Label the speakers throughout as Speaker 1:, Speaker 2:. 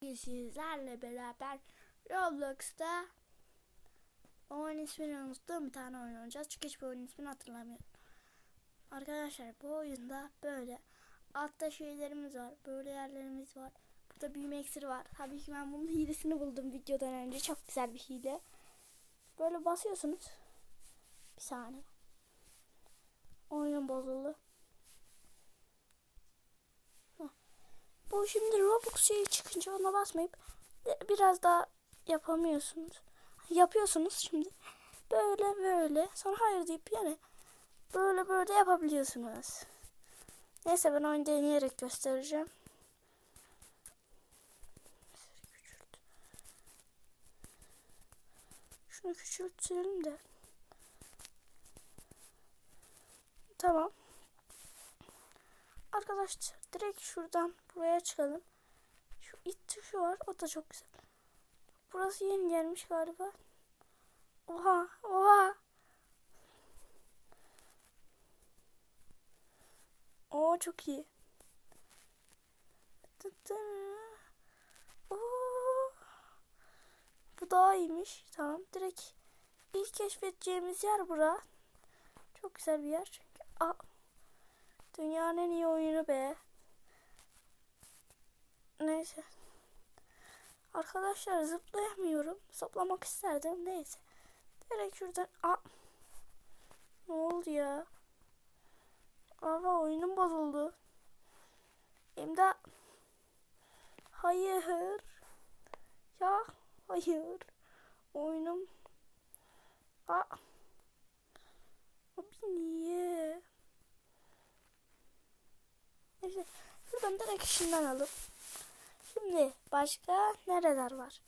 Speaker 1: sizlerle beraber Roblox'ta oyun ismini unuttum bir tane oyun oynayacağız çünkü hiçbir oyun ismini hatırlamıyorum. Arkadaşlar bu oyunda böyle altta şeylerimiz var böyle yerlerimiz var. Burada büyüme iksiri var. Tabii ki ben bunun hilesini buldum videodan önce çok güzel bir hile. Böyle basıyorsunuz. Bir saniye. Oyun bozuldu. Bu şimdi Roblox şeyi çıkınca ona basmayıp biraz daha yapamıyorsunuz. Yapıyorsunuz şimdi. Böyle böyle. Sonra hayır deyip yani böyle böyle yapabiliyorsunuz. Neyse ben oyunu deneyerek göstereceğim. Şunu küçültelim de. Tamam. Arkadaşlar direkt şuradan buraya çıkalım. Şu it tuşu var. O da çok güzel. Burası yeni gelmiş galiba. Oha oha. Oo çok iyi. Oo. Bu daha iyiymiş. Tamam direkt ilk keşfedeceğimiz yer bura. Çok güzel bir yer çünkü. Aa. Dünyanın en iyi oyunu be. Neyse. Arkadaşlar zıplayamıyorum. Zıplamak isterdim. Neyse. Direkt şuradan. Aa. Ne oldu ya? Aa oyunum bozuldu. İmdat. Hayır. Ya hayır. Oyunum. Aa. Abi niye? Neyse. Şuradan direkt işinden alıp. Şimdi başka nereler var?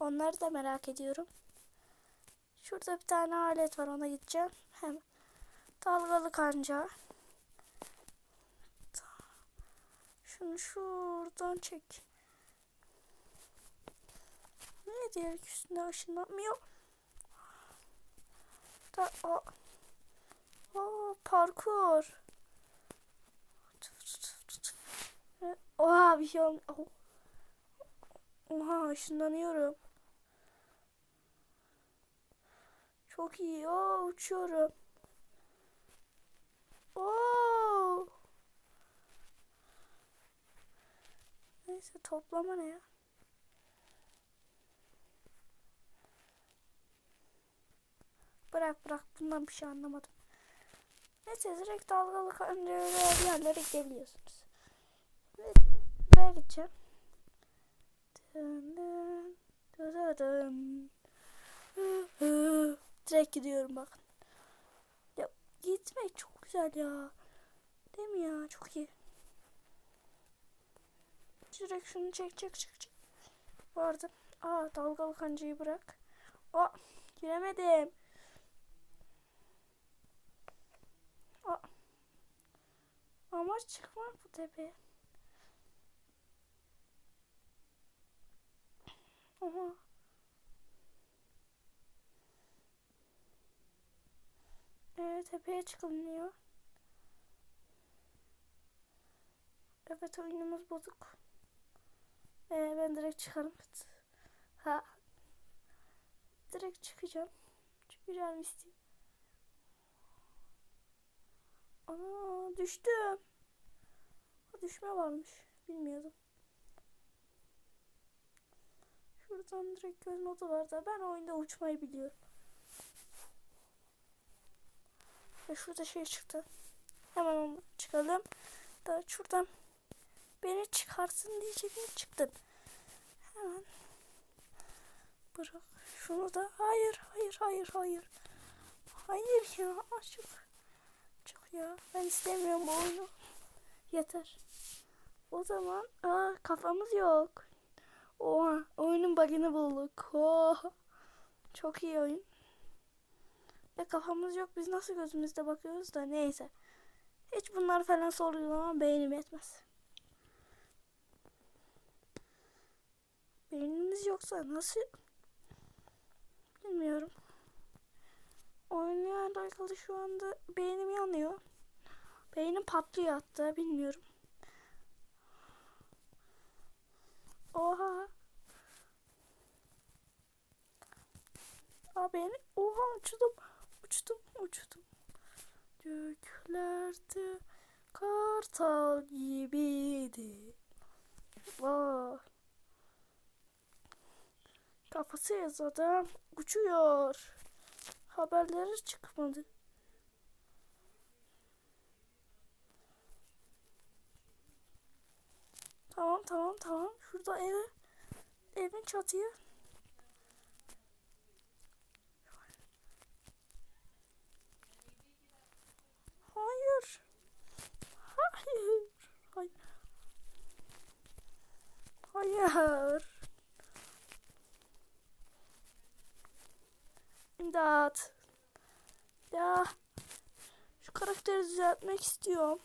Speaker 1: Onları da merak ediyorum. Şurada bir tane alet var ona gideceğim. Hem dalgalı kanca. Şunu şuradan çek. Niye diğer üstünde ışınlanmıyor? Da o. O parkur. Oha bir şey olmuyor. Oh. Oha ışınlanıyorum. Çok iyi. Oo, uçuyorum. Oo. Neyse toplama ne ya? Bırak bırak bundan bir şey anlamadım. Neyse direkt dalgalı yerlere gidebiliyorsunuz. Buraya gideceğim. Direkt gidiyorum bakın. Ya gitmek çok güzel ya. Değil mi ya? Çok iyi. Direkt şunu çek çek çek çek. Vardı. Aa dalgalı kancayı bırak. Aa giremedim. Aa. Amaç çıkmak bu tepeye. Aha. Evet tepeye çıkılmıyor. Evet oyunumuz bozuk. Ee, ben direkt çıkarım. Ha. Direkt çıkacağım. Çıkacağım isteyeyim. Ana düştüm. Düşme varmış. Bilmiyordum. Şuradan direkt göz notu var da ben oyunda uçmayı biliyorum. Ve şurada şey çıktı. Hemen onu çıkalım. Da şuradan beni çıkarsın diyecektim çıktım. Hemen bırak şunu da. Hayır hayır hayır hayır. Hayır ya çok çok ya. Ben istemiyorum bu oyunu. Yeter. O zaman aa, kafamız yok. Oha oyunun bug'ını bulduk. Oha. Çok iyi oyun. Ve kafamız yok biz nasıl gözümüzde bakıyoruz da neyse. Hiç bunlar falan sorgulamam beynim yetmez. Beynimiz yoksa nasıl bilmiyorum. Oyunla alakalı şu anda beynim yanıyor. Beynim patlıyor hatta bilmiyorum. Oha. Abi oha uçtum uçtum uçtum. Göklerde kartal gibiydi. Vah. Kafası yazadan uçuyor. Haberleri çıkmadı. Tamam tamam tamam. Şurada eve. Evin çatıya. Hayır. Hayır. Hayır. Hayır. İmdat. Ya. Şu karakteri düzeltmek istiyorum.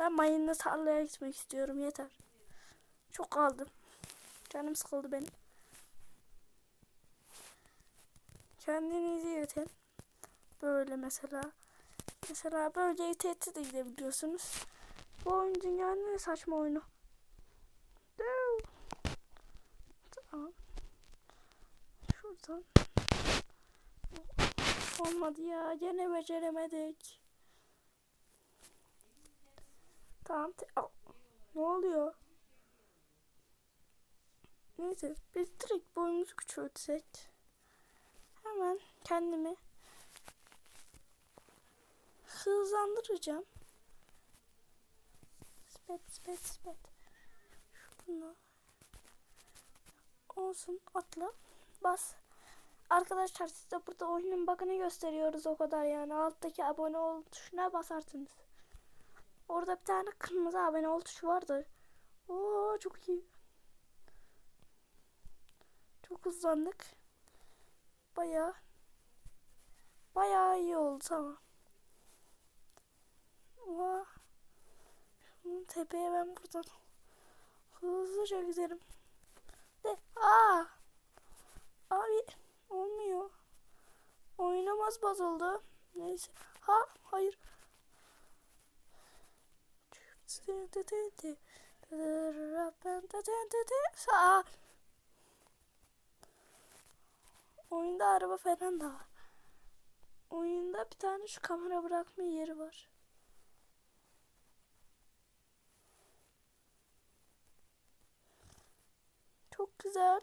Speaker 1: Ben mayınlı tarlaya gitmek istiyorum yeter. Çok kaldım. Canım sıkıldı benim. Kendinizi yetin. Böyle mesela. Mesela böyle tehdit de gidebiliyorsunuz. Bu oyun dünyanın en saçma oyunu. Tamam. Şuradan. Olmadı ya. Gene beceremedik. Tamam. Aa, ne oluyor? Neyse biz direkt boyumuzu küçültsek. Hemen kendimi hızlandıracağım. Spet spet spet. Şunu. Olsun atla. Bas. Arkadaşlar size burada oyunun bug'ını gösteriyoruz o kadar yani. Alttaki abone ol tuşuna basarsınız. Orada bir tane kırmızı abone ol tuşu vardı. Oo çok iyi. Çok hızlandık. Baya baya iyi oldu tamam. Oha. Tepeye ben buradan hızlıca giderim. De aa. Abi olmuyor. Oynamaz bozuldu. Neyse. Ha hayır. Aa. Oyunda araba falan da var. Oyunda bir tane şu kamera bırakma yeri var. Çok güzel.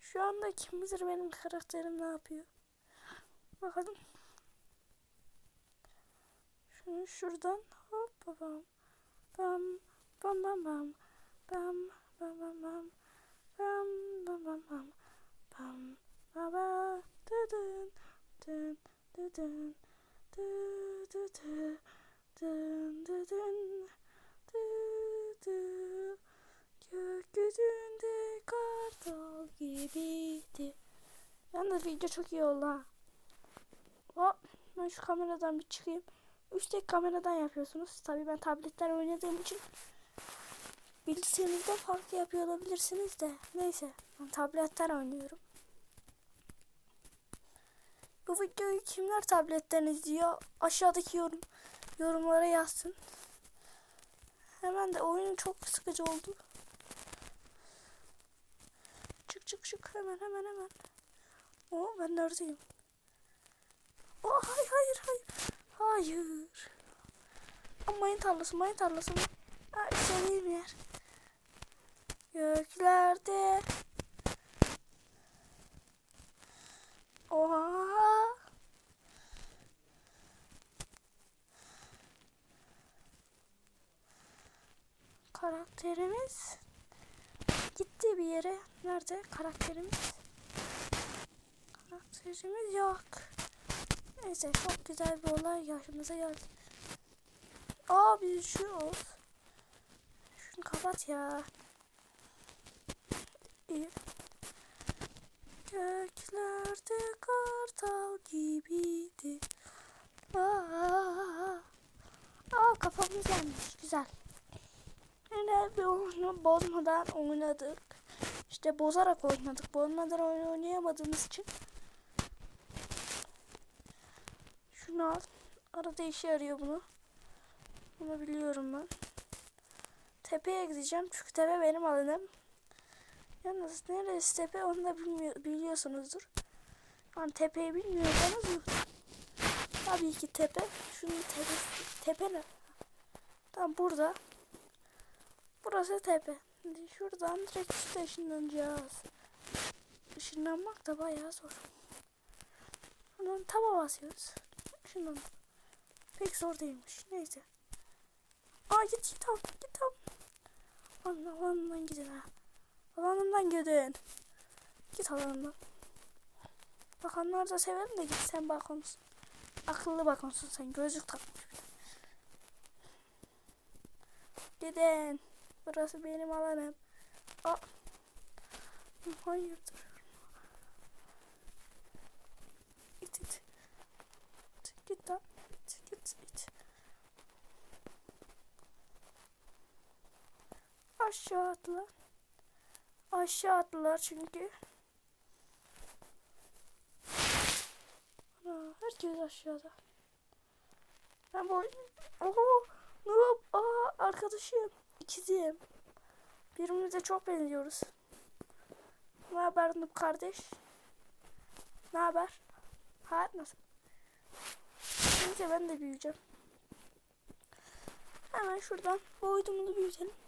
Speaker 1: Şu anda kim bilir benim karakterim ne yapıyor. Bakalım. Şunu şuradan hop babam. Bam bam bam bam. Bam bam bam bam. Bam bam bam bam. Bam baba dıdın dın dıdın dı dı dı dın dıdın dı dı Gökyüzünde kartal gibiydi. Yalnız video çok iyi oldu ha. Hop ben şu kameradan bir çıkayım. Üç tek kameradan yapıyorsunuz. Tabii ben tabletler oynadığım için bilgisayarınızda farklı yapıyor olabilirsiniz de. Neyse ben tabletten oynuyorum. Bu videoyu kimler tabletten izliyor? Aşağıdaki yorum yorumlara yazsın. Hemen de oyunun çok sıkıcı oldu. Çık çık çık hemen hemen hemen. Oo ben neredeyim? Oo hayır hayır hayır. Hayır. Mayın tarlası mayın tarlası mı? Aa istediğim yer. Göklerde. Oha. Karakterimiz gitti bir yere. Nerede karakterimiz? Karakterimiz yok. Neyse çok güzel bir olay yaşımıza geldi. Aa biz üşüyoruz. Şunu kapat ya. İyi. Göklerde kartal gibiydi. Aa, aa kafamız yanmış. Güzel. Yine bir oyunu bozmadan oynadık. İşte bozarak oynadık. Bozmadan oyun oynayamadığımız için. Şunu al. Arada işe yarıyor bunu. Bunu biliyorum ben. tepeye gideceğim. Çünkü tepe benim alanım. Yalnız neresi tepe onu da bilmiyor, biliyorsunuzdur. Yani tepeyi bilmiyorsanız tabii ki tepe. Şunun tepesi. Tepe ne? Tam burada. Burası tepe. Şuradan direkt üstte ışınlanacağız. Işınlanmak da bayağı zor. Hemen taba basıyoruz. Işınlan. Pek zor değilmiş. Neyse. Aa git. Git al. Alan, alanından gidin ha. Alanından gidin. Git alanından. Bakanlar da severim de git sen bakonsun. Akıllı bakonsun sen. Gözlük takmış bir. Gidin. Burası benim alanım. Aa. Hayırdır. İt it. İt, Git lan. İt, Git it. Aşağı atla. Aşağı attılar çünkü. Ana, herkes aşağıda. Ben bu... Oho! Noob! Aa, arkadaşım. İkizim. Birbirimize çok benziyoruz. Ne haber Noob kardeş? Ne haber? Hayat nasıl? Neyse ben de büyüyeceğim. Hemen şuradan boyutumuzu büyütelim.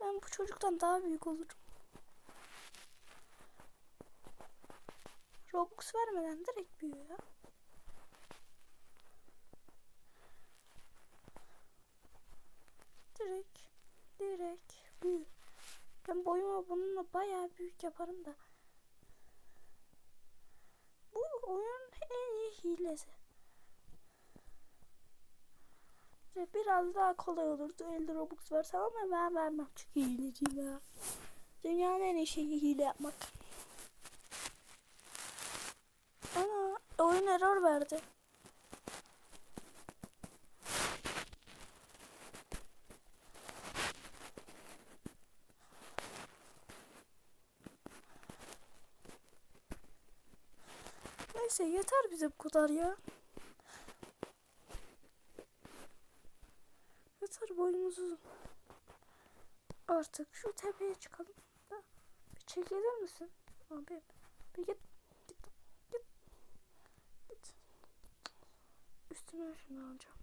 Speaker 1: Ben bu çocuktan daha büyük olurum. Robux vermeden direkt büyüyor ya. Direkt, direkt büyü. Ben boyumu bununla bayağı büyük yaparım da. Bu oyun en iyi hilesi. Ve biraz daha kolay olurdu 50 Robux versem ama ben vermem çünkü hileciyim ya. Dünyanın en iyi şeyi hile yapmak. Ana oyun error verdi. Neyse yeter bize bu kadar ya. Yeter boyumuz uzun. Artık şu tepeye çıkalım. Da. Bir çekilir misin? Abi bir git. Git. Git. Git. Üstüme şunu alacağım.